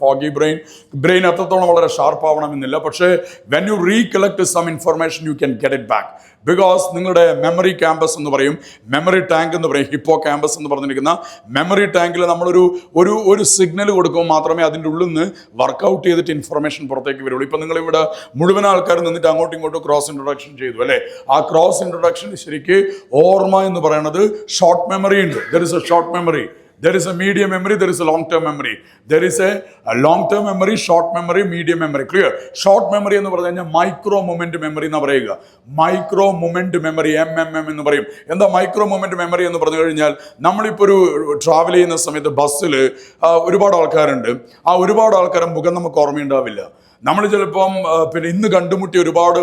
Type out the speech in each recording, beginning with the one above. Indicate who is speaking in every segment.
Speaker 1: Foggy brain brain അത്രത്തോളം വളരെ sharp ആവണമെന്നില്ല. പക്ഷേ when you recollect some information you can get it back because നിങ്ങളുടെ മെമ്മറി ക്യാമ്പസ് എന്ന് പറയും മെമ്മറി ടാങ്ക് എന്ന് പറയും ഹിപ്പോ ക്യാമ്പസ് എന്ന് പറഞ്ഞിരിക്കുന്ന മെമ്മറി ടാങ്കിൽ നമ്മളൊരു ഒരു ഒരു സിഗ്നൽ കൊടുക്കുമ്പോൾ മാത്രമേ അതിന്റെ ഉള്ളിൽ നിന്ന് വർക്കൗട്ട് ചെയ്തിട്ട് ഇൻഫർമേഷൻ പുറത്തേക്ക് വരുള്ളൂ. ഇപ്പം നിങ്ങളിവിടെ മുഴുവൻ ആൾക്കാർ നിന്നിട്ട് അങ്ങോട്ടും ഇങ്ങോട്ടും ക്രോസ് ഇൻട്രൊഡക്ഷൻ ചെയ്തു അല്ലേ? ആ ക്രോസ് ഇൻട്രൊഡക്ഷൻ ശരിക്ക് ഓർമ്മ എന്ന് പറയുന്നത് ഷോർട്ട് മെമ്മറി ഉണ്ട്. There is a short memory there is a medium memory there is a long term memory there is a long term memory, short memory, medium memory. Clear? Short memory എന്ന് പറഞ്ഞു കഴിഞ്ഞാൽ micro moment memory എന്ന് പറയുക. Micro moment memory M M M എന്ന് പറയും. എന്താ micro moment memory എന്ന് പറഞ്ഞു കഴിഞ്ഞാൽ നമ്മളിപ്പോൾ ഒരു ട്രാവൽ ചെയ്യുന്ന സമയത്ത് ബസ്സിൽ ഒരുപാട് ആൾക്കാരുണ്ട്. ആ ഒരുപാട് ആൾക്കാരുടെ മുഖം നമുക്ക് ഓർമ്മയുണ്ടാവില്ല. നമ്മൾ ചിലപ്പം പിന്നെ ഇന്ന് കണ്ടുമുട്ടിയ ഒരുപാട്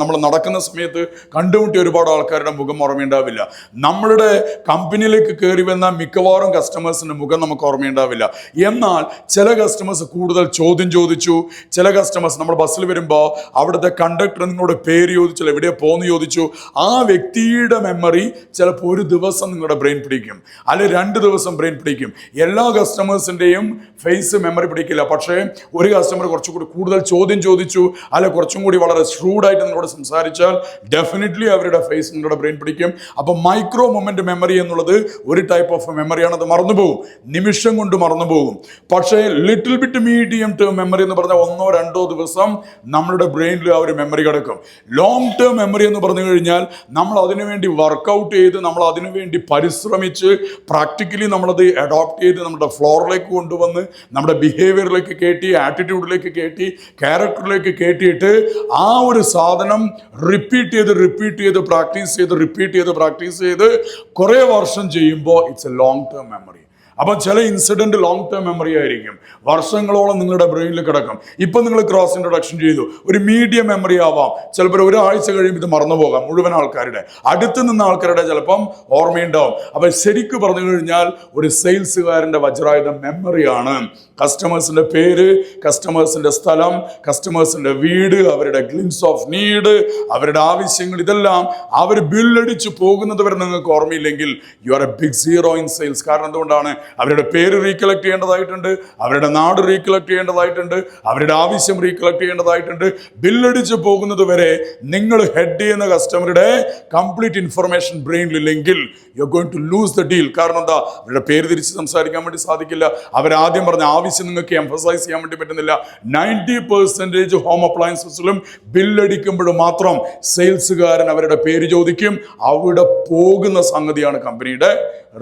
Speaker 1: നമ്മൾ നടക്കുന്ന സമയത്ത് കണ്ടുമുട്ടിയ ഒരുപാട് ആൾക്കാരുടെ മുഖം ഓർമ്മയുണ്ടാവില്ല. നമ്മളുടെ കമ്പനിയിലേക്ക് കയറി വന്ന മിക്കവാറും കസ്റ്റമേഴ്സിന്റെ മുഖം നമുക്ക് ഓർമ്മയുണ്ടാവില്ല. എന്നാൽ ചില കസ്റ്റമേഴ്സ് കൂടുതൽ ചോദ്യം ചോദിച്ചു. ചില കസ്റ്റമേഴ്സ് നമ്മൾ ബസ്സിൽ വരുമ്പോൾ അവിടുത്തെ കണ്ടക്ടർ നിങ്ങളുടെ പേര് ചോദിച്ചു എവിടെ പോകുന്ന ചോദിച്ചു. ആ വ്യക്തിയുടെ മെമ്മറി ചിലപ്പോൾ ഒരു ദിവസം നിങ്ങളുടെ ബ്രെയിൻ പിടിക്കും. അല്ലെ രണ്ട് ദിവസം ബ്രെയിൻ പിടിക്കും. എല്ലാ കസ്റ്റമേഴ്സിന്റെയും ഫേസ് മെമ്മറി പിടിക്കില്ല. പക്ഷേ ഒരു കസ്റ്റമർ കുറച്ചുകൂടി കൂടുതൽ ചോദ്യം ചോദിച്ചു. അല്ല കുറച്ചും കൂടി വളരെ ഷ്രൂഡായിട്ട് നിങ്ങളോട് സംസാരിച്ചാൽ ഡെഫിനറ്റ്ലി അവരുടെ ഫേസ് നിങ്ങളുടെ ബ്രെയിൻ പിടിക്കും. അപ്പോൾ മൈക്രോ മൊമെന്റ് മെമ്മറി എന്നുള്ളത് ഒരു ടൈപ്പ് ഓഫ് മെമ്മറിയാണ് അത് മറന്നുപോകും നിമിഷം കൊണ്ട് മറന്നുപോകും പക്ഷേ little bit medium term memory എന്ന് പറഞ്ഞാൽ ഒന്നോ രണ്ടോ ദിവസം നമ്മളുടെ ബ്രെയിനിൽ ആ ഒരു മെമ്മറി കിടക്കും. ലോങ് ടേം മെമ്മറി എന്ന് പറഞ്ഞു കഴിഞ്ഞാൽ നമ്മൾ അതിനുവേണ്ടി വർക്കൗട്ട് ചെയ്ത് നമ്മൾ അതിനുവേണ്ടി പരിശ്രമിച്ച് പ്രാക്ടിക്കലി നമ്മളത് അഡോപ്റ്റ് ചെയ്ത് നമ്മുടെ ഫ്ലോറിലേക്ക് കൊണ്ടുവന്ന് നമ്മുടെ ബിഹേവിയറിലേക്ക് കയറ്റി ആറ്റിറ്റ്യൂഡിലേക്ക് കയറ്റി ക്യാരക്ടറിലേക്ക് കയറ്റിയിട്ട് ആ ഒരു സാധനം റിപ്പീറ്റ് ചെയ്ത് റിപ്പീറ്റ് ചെയ്ത് പ്രാക്ടീസ് ചെയ്ത് റിപ്പീറ്റ് ചെയ്ത് പ്രാക്ടീസ് ചെയ്ത് കുറേ വർഷം ചെയ്യുമ്പോൾ it's a long term memory അപ്പം ചില ഇൻസിഡന്റ് ലോങ് ടേം മെമ്മറി ആയിരിക്കും. വർഷങ്ങളോളം നിങ്ങളുടെ ബ്രെയിനിൽ കിടക്കും. ഇപ്പം നിങ്ങൾ ക്രോസ് ഇൻട്രൊഡക്ഷൻ ചെയ്തു. ഒരു മീഡിയം മെമ്മറി ആവാം. ചിലപ്പോൾ ഒരാഴ്ച കഴിയുമ്പോൾ ഇത് മറന്നു പോകാം മുഴുവൻ ആൾക്കാരുടെ. അടുത്ത് നിന്ന ആൾക്കാരുടെ ചിലപ്പം ഓർമ്മയുണ്ടാവും. അപ്പം ശരിക്കും പറഞ്ഞു കഴിഞ്ഞാൽ ഒരു സെയിൽസുകാരന്റെ വജ്രായുധ മെമ്മറിയാണ് കസ്റ്റമേഴ്സിന്റെ പേര് കസ്റ്റമേഴ്സിന്റെ സ്ഥലം കസ്റ്റമേഴ്സിന്റെ വീട് അവരുടെ ഗ്ലിംസ് ഓഫ് നീഡ് അവരുടെ ആവശ്യങ്ങൾ ഇതെല്ലാം അവർ ബില്ലടിച്ച് പോകുന്നത് വരെ നിങ്ങൾക്ക് ഓർമ്മയില്ലെങ്കിൽ you are a big zero in sales കാരണം എന്തുകൊണ്ടാണ്? അവരുടെ പേര് റീകളക്ട് ചെയ്യേണ്ടതായിട്ടുണ്ട് അവരുടെ നാട് റീകളക്ട് ചെയ്യേണ്ടതായിട്ടുണ്ട് അവരുടെ ആവശ്യം റീകളക്ട് ചെയ്യേണ്ടതായിട്ടുണ്ട്. ബില്ലടിച്ച് പോകുന്നത് വരെ നിങ്ങൾ ഹെഡ് ചെയ്യുന്ന കസ്റ്റമറുടെ complete information ബ്രെയിനിലില്ലെങ്കിൽ you going to lose the deal കാരണം എന്താ? അവരുടെ പേര് തിരിച്ച് സംസാരിക്കാൻ വേണ്ടി സാധിക്കില്ല. അവരാദ്യം പറഞ്ഞ ആവശ്യം നിങ്ങൾക്ക് എംഫസൈസ് ചെയ്യാൻ വേണ്ടി പറ്റുന്നില്ല. നയന്റി പെർസെന്റേജ് ഹോം അപ്ലയൻസസിലും ബില്ലടിക്കുമ്പോൾ മാത്രം സെയിൽസുകാരൻ അവരുടെ പേര് ചോദിക്കും. അവിടെ പോകുന്ന സംഗതിയാണ് കമ്പനിയുടെ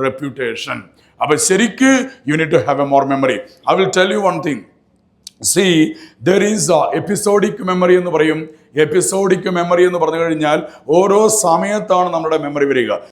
Speaker 1: റെപ്യൂട്ടേഷൻ അപ്പൊ ശരിക്ക് you need to have a more memory I will tell you one thing see there is episodic memory എന്ന് പറയും. എപ്പിസോഡിക് മെമ്മറി എന്ന് പറഞ്ഞു കഴിഞ്ഞാൽ ഓരോ സമയത്താണ് നമ്മുടെ മെമ്മറി വരിക.